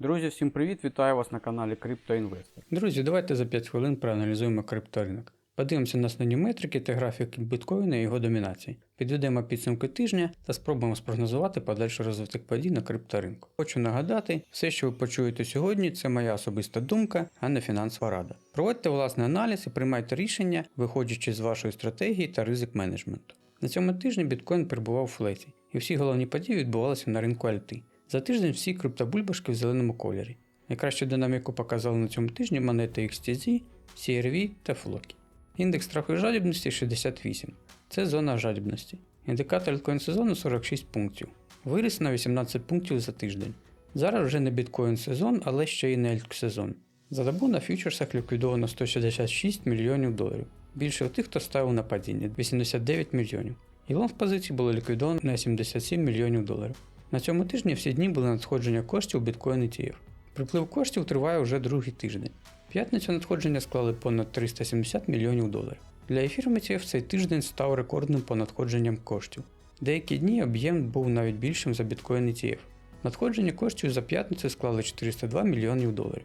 Друзі, всім привіт! Вітаю вас на каналі CryptoInvestor. Друзі, давайте за 5 хвилин проаналізуємо крипторинок. Подивимося на основні метрики та графіки біткоїна і його домінації. Підведемо підсумки тижня та спробуємо спрогнозувати подальший розвиток подій на крипторинку. Хочу нагадати, все, що ви почуєте сьогодні, це моя особиста думка, а не фінансова рада. Проводьте власний аналіз і приймайте рішення, виходячи з вашої стратегії та ризик менеджменту. На цьому тижні біткоін перебував у флеті, і всі головні події відбувалися на ринку Альти. За тиждень всі криптобульбашки в зеленому кольорі. Найкращу динаміку показали на цьому тижні монети XTZ, CRV та Floki. Індекс страху і жадібності 68. Це зона жадібності. Індикатор альткоін сезону 46 пунктів. Виріс на 18 пунктів за тиждень. Зараз вже не біткоін сезон, але ще й не альтк сезон. За добу на фьючерсах ліквідовано 166 мільйонів доларів. Більше тих, хто ставив на падіння 89 мільйонів. І лонг позицій було ліквідовано на 77 мільйонів доларів. На цьому тижні всі дні були надходження коштів у біткоін ETF. Приплив коштів триває вже другий тиждень. П'ятницю надходження склали понад 370 мільйонів доларів. Для ефірмітів цей тиждень став рекордним по надходженням коштів. Деякі дні об'єм був навіть більшим за біткоін ETF. Надходження коштів за п'ятницю склали 402 мільйонів доларів.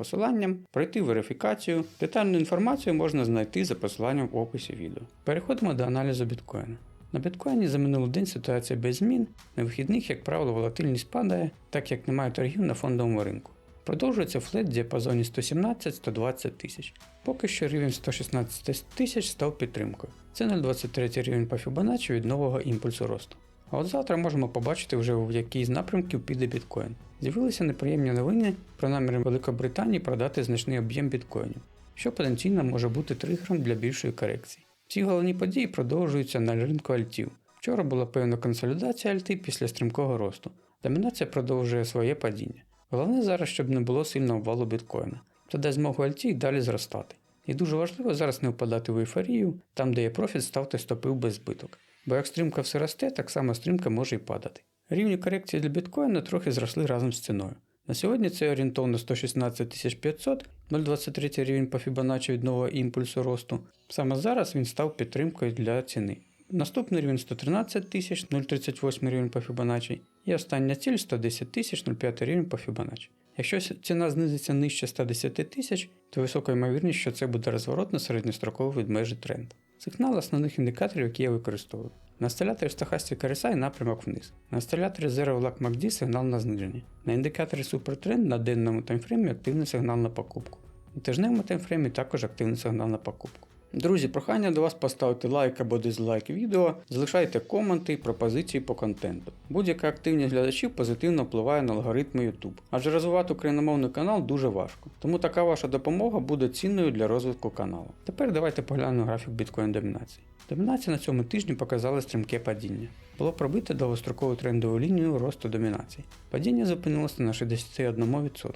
посиланням, пройти верифікацію. Детальну інформацію можна знайти за посиланням в описі відео. Переходимо до аналізу біткоїна. На біткоїні за минулий день ситуація без змін. На вихідних, як правило, волатильність падає, так як немає торгів на фондовому ринку. Продовжується флет в діапазоні 117-120 тисяч. Поки що рівень 116 тисяч став підтримкою. Це 0,23 рівень по Fibonacci від нового імпульсу росту. А от завтра можемо побачити вже в який з напрямків піде біткоін. З'явилися неприємні новини про наміри Великобританії продати значний об'єм біткоїнів, що потенційно може бути тригером для більшої корекції. Ці головні події продовжуються на ринку альтів. Вчора була певна консолідація альти після стрімкого росту. Домінація продовжує своє падіння. Головне зараз, щоб не було сильного обвалу біткоїна. Це дасть змогу альті й далі зростати. І дуже важливо зараз не впадати в ейфорію, там, де є профіт, ставте стопи без збиток. Бо як стрімка все росте, так само стрімка може й падати. Рівні корекції для біткоїна трохи зросли разом з ціною. На сьогодні це орієнтовно 116 500, 0,23 рівень по Fibonacci від нового імпульсу росту. Саме зараз він став підтримкою для ціни. Наступний рівень 113 тисяч, 0,38 рівень по Fibonacci. І остання ціль 110 тисяч, 0,5 рівень по Fibonacci. Якщо ціна знизиться нижче 110 тисяч, то висока ймовірність, що це буде розворот на середньостроковий відмежий тренд. Сигнал основних індикаторів, які я використовую. На інсталяторі Stochastic RSI напрямок вниз. На інсталяторі Zero Lock MACD сигнал на зниження. На індикаторі Supertrend на денному таймфреймі активний сигнал на покупку. На тижневому таймфреймі також активний сигнал на покупку. Друзі, прохання до вас поставити лайк або дизлайк відео, залишайте коменти і пропозиції по контенту. Будь-яка активність глядачів позитивно впливає на алгоритми YouTube, адже розвивати україномовний канал дуже важко. Тому така ваша допомога буде цінною для розвитку каналу. Тепер давайте поглянемо графік біткоін домінації. Домінація на цьому тижні показала стрімке падіння. Було пробито довгострокову трендову лінію росту домінації. Падіння зупинилося на 61%.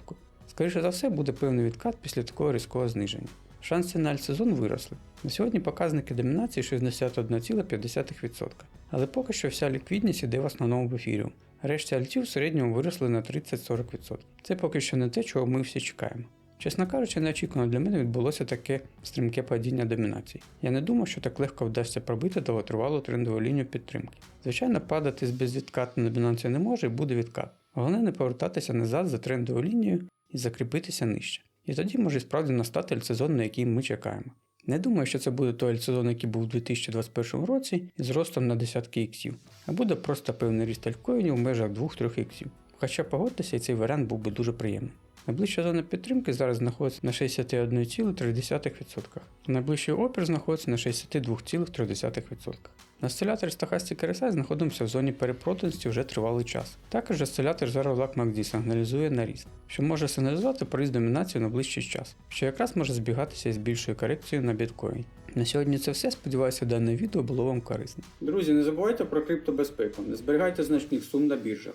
Скоріше за все, буде певний відкат після такого різкого зниження. Шанси на альтсезон виросли. На сьогодні показники домінації 61,5%. Але поки що вся ліквідність іде в основному в ефіріум. Решті альтів в середньому виросли на 30-40%. Це поки що не те, чого ми всі чекаємо. Чесно кажучи, неочікувано для мене відбулося таке стрімке падіння домінації. Я не думав, що так легко вдасться пробити довготривалу трендову лінію підтримки. Звичайно, падати з безвідкатної домінації не може і буде відкат. Головне не повертатися назад за трендову лінією і закріпитися нижче. І тоді може справді настати альцезон, на який ми чекаємо. Не думаю, що це буде той альцезон, який був у 2021 році із ростом на десятки іксів, а буде просто певний ріст альткоїнів в межах 2-3 іксів. Хоча погодьтеся, і цей варіант був би дуже приємним. Найближча зона підтримки зараз знаходиться на 61,3%. Найближчий опір знаходиться на 62,3%. На осциляторі Stochastic RSI знаходимося в зоні перепроданості вже тривалий час. Також осцилятор Zero Lag MACD сигналізує на ріст, що може сигналізувати про ріст домінації на ближчий час, що якраз може збігатися із більшою корекцією на біткоін. На сьогодні це все. Сподіваюся, дане відео було вам корисне. Друзі, не забувайте про криптобезпеку, не зберігайте значних сум на біржах.